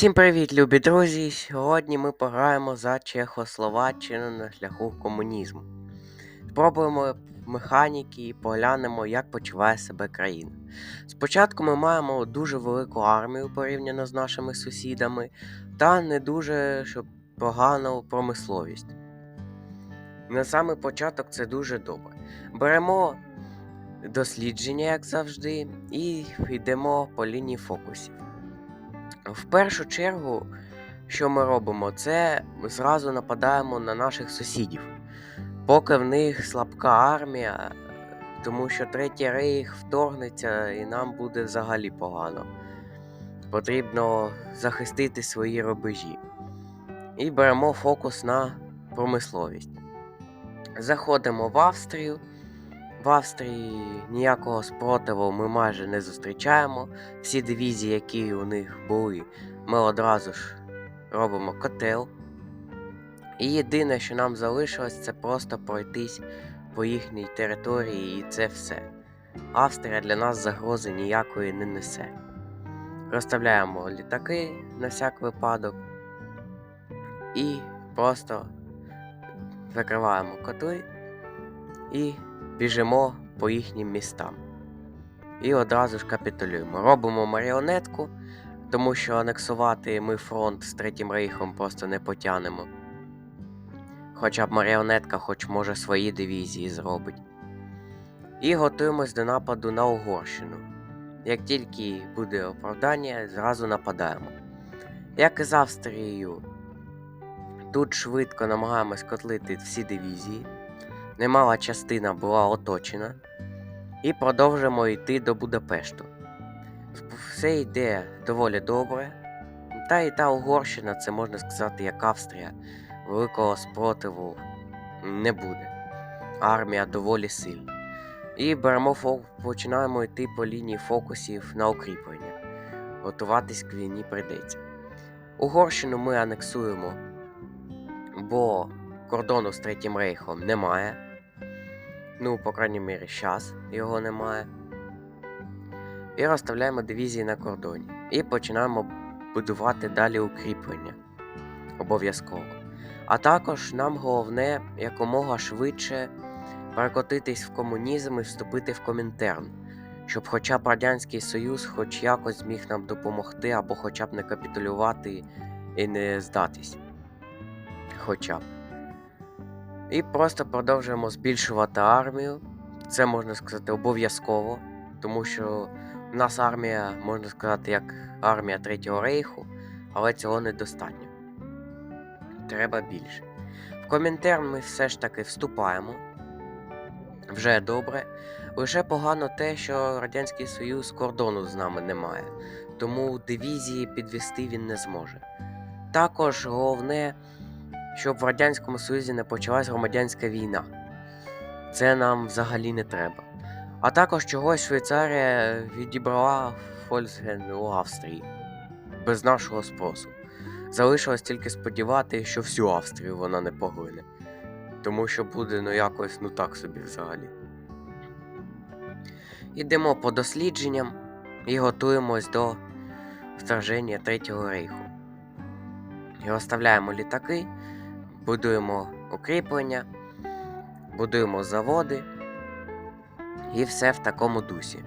Всім привіт, любі друзі! Сьогодні ми пограємо за Чехословаччину на шляху комунізму. Спробуємо механіки і поглянемо, як почуває себе країна. Спочатку ми маємо дуже велику армію порівняно з нашими сусідами, та не дуже щоб погану промисловість. На самий початок це дуже добре. Беремо дослідження, як завжди, і йдемо по лінії фокусів. В першу чергу, що ми робимо, це ми зразу нападаємо на наших сусідів, поки в них слабка армія, тому що третій рейх вторгнеться і нам буде взагалі погано. Потрібно захистити свої рубежі. І беремо фокус на промисловість. Заходимо в Австрію. В Австрії ніякого спротиву ми майже не зустрічаємо. Всі дивізії, які у них були, ми одразу ж робимо котел. І єдине, що нам залишилось, це просто пройтись по їхній території, і це все. Австрія для нас загрози ніякої не несе. Розставляємо літаки на всяк випадок і просто закриваємо котли і біжимо по їхнім містам. І одразу ж капітулюємо. Робимо маріонетку, тому що анексувати ми фронт з Третім Рейхом просто не потягнемо. Хоча б маріонетка хоч може свої дивізії зробить. І готуємось до нападу на Угорщину. Як тільки буде оправдання, зразу нападаємо. Як і з Австрією, тут швидко намагаємось котлити всі дивізії немала частина була оточена, і продовжимо йти до Будапешту. Все йде доволі добре. Та і та Угорщина, це можна сказати, як Австрія, великого спротиву не буде. Армія доволі сильна. І беремо фок... починаємо йти по лінії фокусів на укріплення. Готуватись к війні прийдеться. Угорщину ми анексуємо, бо кордону з Третім Рейхом немає. Ну, по крайній мірі, зараз його немає. І розставляємо дивізії на кордоні. І починаємо будувати далі укріплення. Обов'язково. А також нам головне якомога швидше перекотитись в комунізм і вступити в Комінтерн, щоб хоча б Радянський Союз хоч якось зміг нам допомогти, або хоча б не капітулювати і не здатись. Хоча б. І просто продовжуємо збільшувати армію. Це можна сказати обов'язково, тому що в нас армія, можна сказати, як армія Третього Рейху, але цього недостатньо. Треба більше. В Комінтерн ми все ж таки вступаємо. Вже добре. Лише погано те, що Радянський Союз кордону з нами немає, тому дивізії підвести він не зможе. Також головне щоб в Радянському Союзі не почалась громадянська війна. Це нам взагалі не треба. А також чогось Швейцарія відібрала Фольксген у Австрії без нашого спросу. Залишилось тільки сподіватися, що всю Австрію вона не поглине. Тому що буде ну якось ну так собі взагалі. Йдемо по дослідженням і готуємось до вторження Третього рейху. І розставляємо літаки будуємо укріплення, будуємо заводи і все в такому дусі.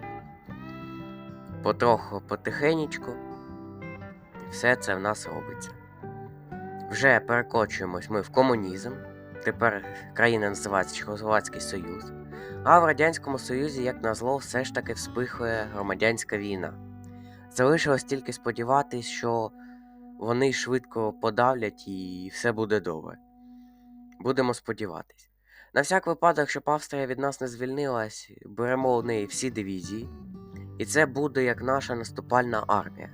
Потроху потихенечку, все це в нас робиться. Вже перекочуємось ми в комунізм. Тепер країна називається Чехословацький Союз. А в Радянському Союзі, як назло, все ж таки вспихує громадянська війна. Залишилось тільки сподіватись, що вони швидко подавлять і все буде добре. Будемо сподіватись. На всяк випадок, щоб Австрія від нас не звільнилась, беремо у неї всі дивізії, і це буде як наша наступальна армія.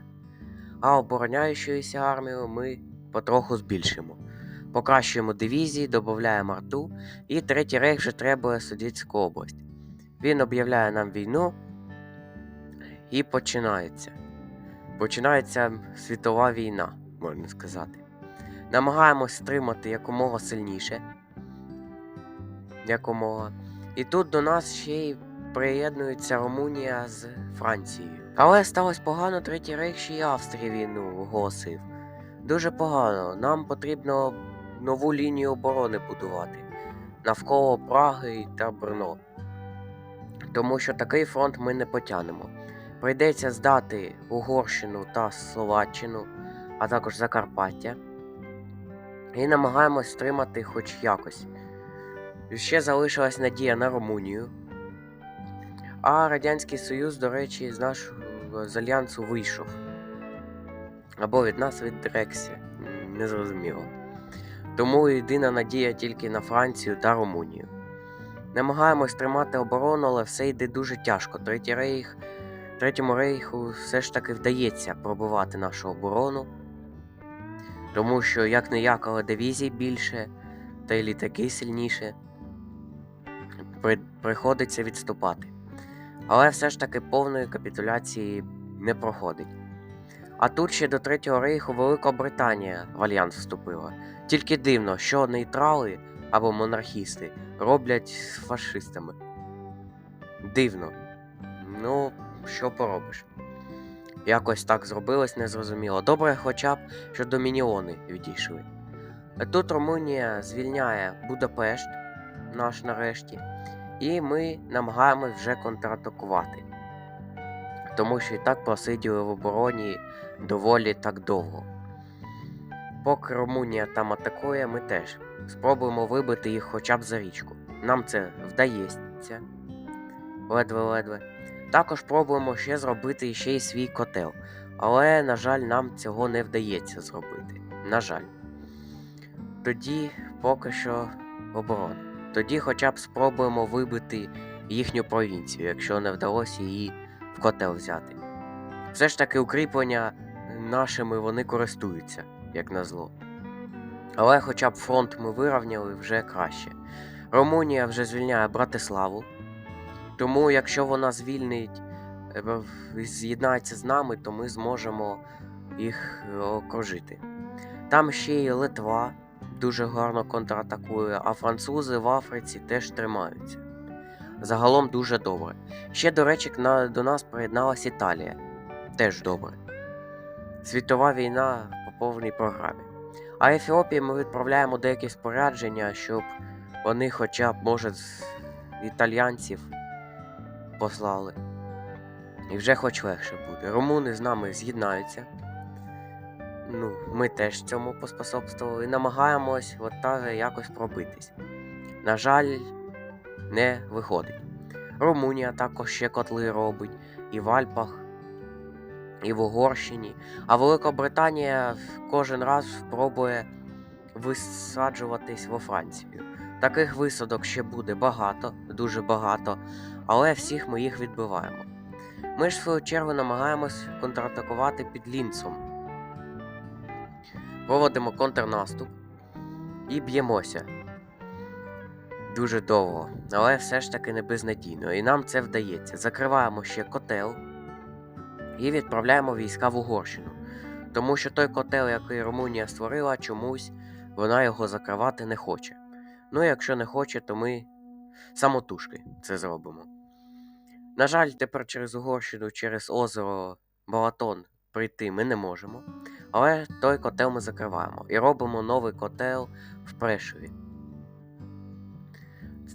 А обороняючуюся армію ми потроху збільшимо. Покращуємо дивізії, додаємо арту, і третій рейх вже треба Судітську область. Він об'являє нам війну і починається. Починається світова війна, можна сказати. Намагаємось стримати якомога сильніше. Якомога. І тут до нас ще й приєднується Румунія з Францією. Але сталося погано, третій рейх ще й Австрії війну оголосив. Дуже погано. Нам потрібно нову лінію оборони будувати навколо Праги та Брно. Тому що такий фронт ми не потягнемо. Прийдеться здати Угорщину та Словаччину, а також Закарпаття. І намагаємось стримати хоч якось. Ще залишилась надія на Румунію. А Радянський Союз, до речі, з нашого з альянсу вийшов. Або від нас відрекся. М, Незрозуміло. Тому єдина надія тільки на Францію та Румунію. Намагаємось тримати оборону, але все йде дуже тяжко. Третій рейх, Третьому рейху все ж таки вдається пробивати нашу оборону. Тому що як не як, але дивізій більше, та й літаки сильніше. При, приходиться відступати. Але все ж таки повної капітуляції не проходить. А тут ще до Третього рейху Велика Британія в альянс вступила. Тільки дивно, що нейтрали або монархісти роблять з фашистами. Дивно. Ну, що поробиш? Якось так зробилось незрозуміло. Добре, хоча б, що домініони відійшли. Тут Румунія звільняє Будапешт, наш нарешті, і ми намагаємось вже контратакувати. Тому що і так просиділи в обороні доволі так довго. Поки Румунія там атакує, ми теж спробуємо вибити їх хоча б за річку. Нам це вдається. Ледве-ледве. Також пробуємо ще зробити ще й свій котел. Але, на жаль, нам цього не вдається зробити. На жаль. Тоді поки що оборона. Тоді хоча б спробуємо вибити їхню провінцію, якщо не вдалося її в котел взяти. Все ж таки укріплення нашими вони користуються, як назло. Але хоча б фронт ми вирівняли вже краще. Румунія вже звільняє Братиславу. Тому, якщо вона звільнить, е, з'єднається з нами, то ми зможемо їх е, окружити. Там ще й Литва дуже гарно контратакує, а французи в Африці теж тримаються. Загалом дуже добре. Ще, до речі, до нас приєдналась Італія. Теж добре. Світова війна по повній програмі. А Ефіопії ми відправляємо деякі спорядження, щоб вони хоча б, може, з італійців послали. І вже хоч легше буде. Румуни з нами з'єднаються. Ну, ми теж цьому поспособствували і намагаємось от так якось пробитись. На жаль, не виходить. Румунія також ще котли робить, і в Альпах, і в Угорщині. А Великобританія кожен раз спробує висаджуватись во Францію. Таких висадок ще буде багато, дуже багато, але всіх ми їх відбиваємо. Ми ж в свою чергу намагаємось контратакувати під лінцом. Проводимо контрнаступ і б'ємося. Дуже довго, але все ж таки не безнадійно. І нам це вдається. Закриваємо ще котел і відправляємо війська в Угорщину. Тому що той котел, який Румунія створила, чомусь вона його закривати не хоче. Ну, якщо не хоче, то ми самотужки це зробимо. На жаль, тепер через Угорщину, через озеро Балатон прийти ми не можемо. Але той котел ми закриваємо і робимо новий котел в Прешеві.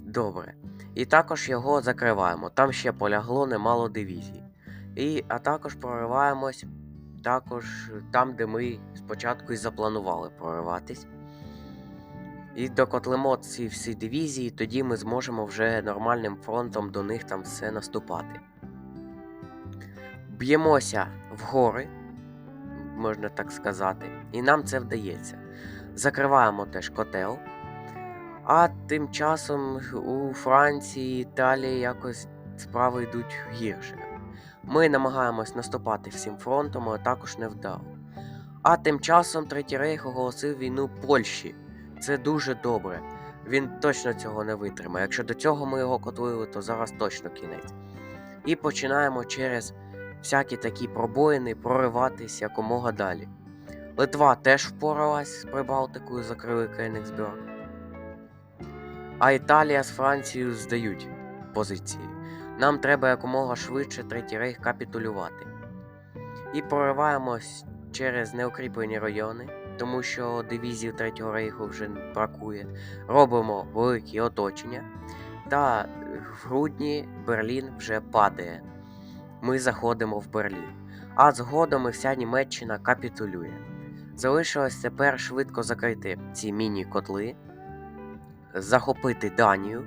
Добре. І також його закриваємо. Там ще полягло немало дивізій. І, а також прориваємось також там, де ми спочатку і запланували прориватись. І докотлимо ці всі дивізії, тоді ми зможемо вже нормальним фронтом до них там все наступати. Б'ємося в гори, можна так сказати, і нам це вдається. Закриваємо теж котел. А тим часом у Франції, Італії якось справи йдуть гірше. Ми намагаємось наступати всім фронтом, але також не вдало. А тим часом Третій Рейх оголосив війну Польщі. Це дуже добре. Він точно цього не витримає. Якщо до цього ми його котлили, то зараз точно кінець. І починаємо через всякі такі пробоїни прориватись якомога далі. Литва теж впоралась з Прибалтикою, закрили Кенігсберг. А Італія з Францією здають позиції. Нам треба якомога швидше Третій Рейх капітулювати. і прориваємось через неукріплені райони, тому що дивізій Третього рейху вже бракує. Робимо великі оточення. Та в грудні Берлін вже падає. Ми заходимо в Берлін. А згодом і вся Німеччина капітулює. Залишилось тепер швидко закрити ці міні-котли, захопити Данію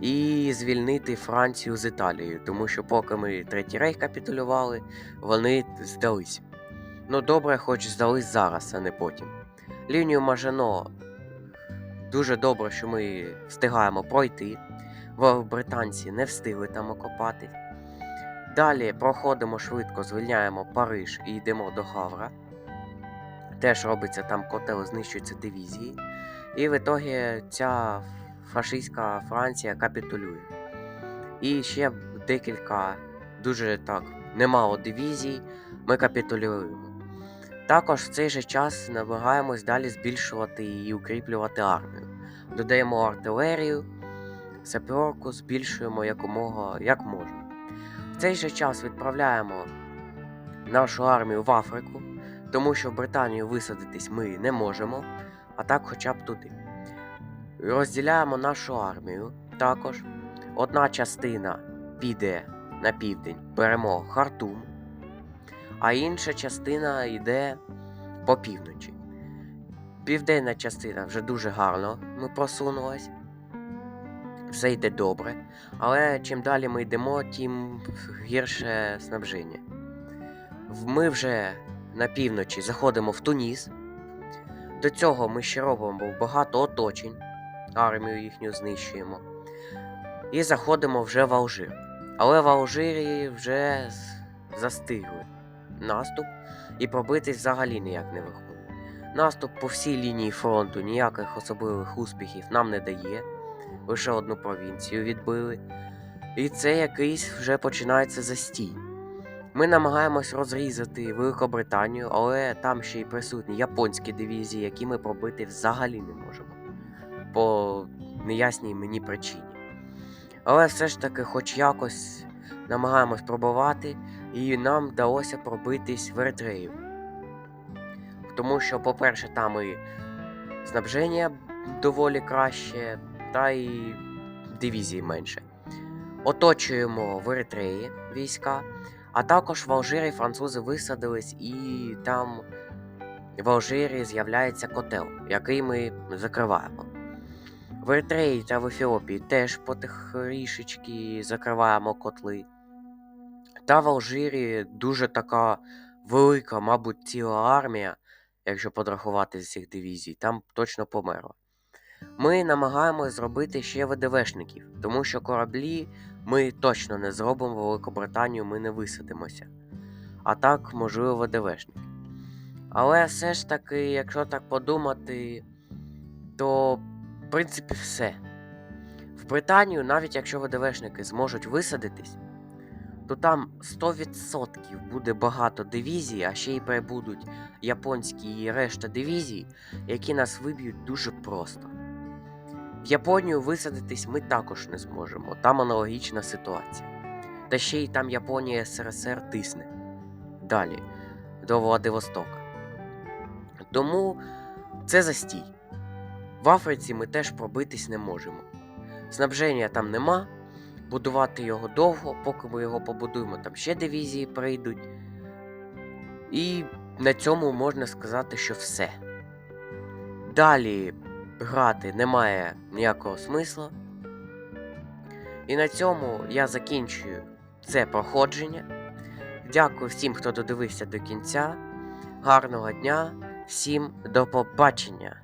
і звільнити Францію з Італією, тому що поки ми Третій рейх капітулювали, вони здались. Ну добре, хоч здались зараз, а не потім. Лінію Мажено дуже добре, що ми встигаємо пройти. Британці не встигли там окопати. Далі проходимо швидко, звільняємо Париж і йдемо до Гавра. Теж робиться там котел, знищуються дивізії. І в ітогі ця фашистська Франція капітулює. І ще декілька дуже так немало дивізій ми капітулюємо. Також в цей же час намагаємось далі збільшувати і укріплювати армію. Додаємо артилерію, саперку, збільшуємо якомога як можна. В цей же час відправляємо нашу армію в Африку, тому що в Британію висадитись ми не можемо, а так хоча б туди. Розділяємо нашу армію також. Одна частина піде на південь, беремо Хартум, а інша частина йде по півночі. Південна частина вже дуже гарно ми просунулась. Все йде добре, але чим далі ми йдемо, тим гірше снабження. Ми вже на півночі заходимо в Туніс. До цього ми ще робимо багато оточень, армію їхню знищуємо. І заходимо вже в Алжир. Але в Алжирі вже застигли наступ, і пробитись взагалі ніяк не виходить. Наступ по всій лінії фронту ніяких особливих успіхів нам не дає. Лише одну провінцію відбили. І це якийсь вже починається застій. Ми намагаємось розрізати Великобританію, але там ще й присутні японські дивізії, які ми пробити взагалі не можемо. По неясній мені причині. Але все ж таки, хоч якось намагаємось пробувати, і нам вдалося пробитись в Еритрею. Тому що, по-перше, там і снабження доволі краще, та й дивізій менше. Оточуємо в Еритреї війська, а також в Алжирі французи висадились, і там в Алжирі з'являється котел, який ми закриваємо. В Еритреї та в Ефіопії теж потихрішечки закриваємо котли. Та в Алжирі дуже така велика, мабуть, ціла армія, якщо подрахувати з цих дивізій, там точно померла. Ми намагаємось зробити ще ВДВшників, тому що кораблі ми точно не зробимо в Великобританію, ми не висадимося. А так, можливо, ВДВшники. Але все ж таки, якщо так подумати, то в принципі все. В Британію, навіть якщо ВДВшники зможуть висадитись, то там 100% буде багато дивізій, а ще й прибудуть японські і решта дивізій, які нас виб'ють дуже просто. В Японію висадитись ми також не зможемо, там аналогічна ситуація. Та ще й там Японія СРСР тисне далі до Владивостока. Тому це застій. В Африці ми теж пробитись не можемо. Снабження там нема, будувати його довго, поки ми його побудуємо, там ще дивізії прийдуть. І на цьому можна сказати, що все. Далі грати немає ніякого смисла. І на цьому я закінчую це проходження. Дякую всім, хто додивився до кінця. Гарного дня, всім до побачення!